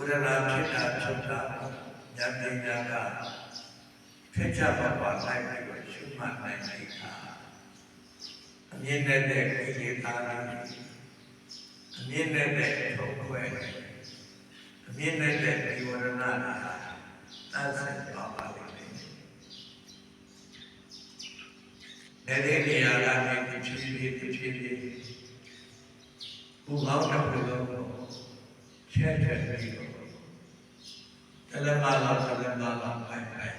ဘုရားနာဖြစ်တာချုပ်တာဉာဏ်ပညာကဖြစ်ကြပါပါလိုက်ပြီးတော့ရှုမှတ်နိုင်တဲ့အခါအမြင်နဲ့တဲ့ကိလေသာတွေအမြင်နဲ့တဲ့ထုတ်ခွဲအမြင်နဲ့တဲ့ဒီဝရဏနာတတ်ဆက်ပါပါလိမ့်မယ်အဲဒီနေရာကနေတစ်ဖြည်းဖြည်းတစ်ဖြည်းဖြည်းဘုရားတော် जय जय हरि तेलंगाना तेलंगाना भाई भाई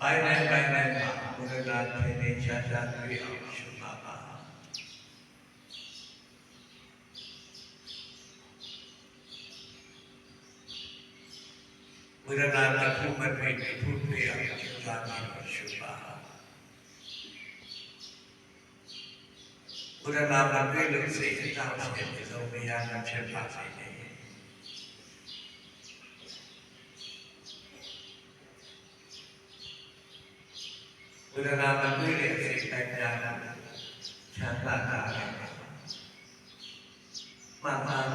भाई भाई भाई भाई भाई पूरे रात में नेचा जाती है शिवशामा पूरे रात में ठूट में ठूट में शिवशामा शिवशामा ရားထင်နေချာချာတွေ့အောင်ရှိပါပါဘုရားနာခုမတွေ့ထုတွေ့အောင်ကျမ်းစာပြီးရှိပါဘုရားနာမတွေ့လို့စိတ်အကြောင်းဖြစ်ပြီးဆုံးမရတာဖြစ်ပါစေ။ဝေဒနာမတွေ့တဲ့စိတ်တိုင်းများတာချမ်းသာတာလည်းမှတ်သား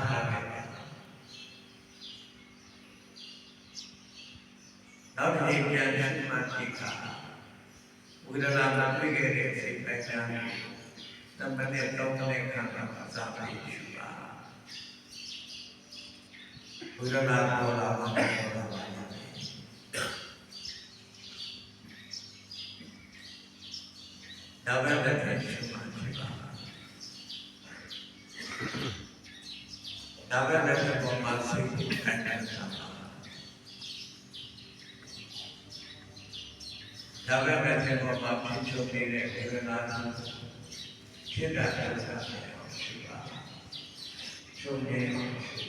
จำเป็นต้องเล่นทางภาษาไทยชุบาพุทธนาโกลาวันโกลาวันดาวเล่นทางชุบาชุบาดาวเล่นทางประมาณสิบปีแข่งกันดาวเล่นทางประมาณสิบปีแข่งกัน 现在咱们大家要吃饭了是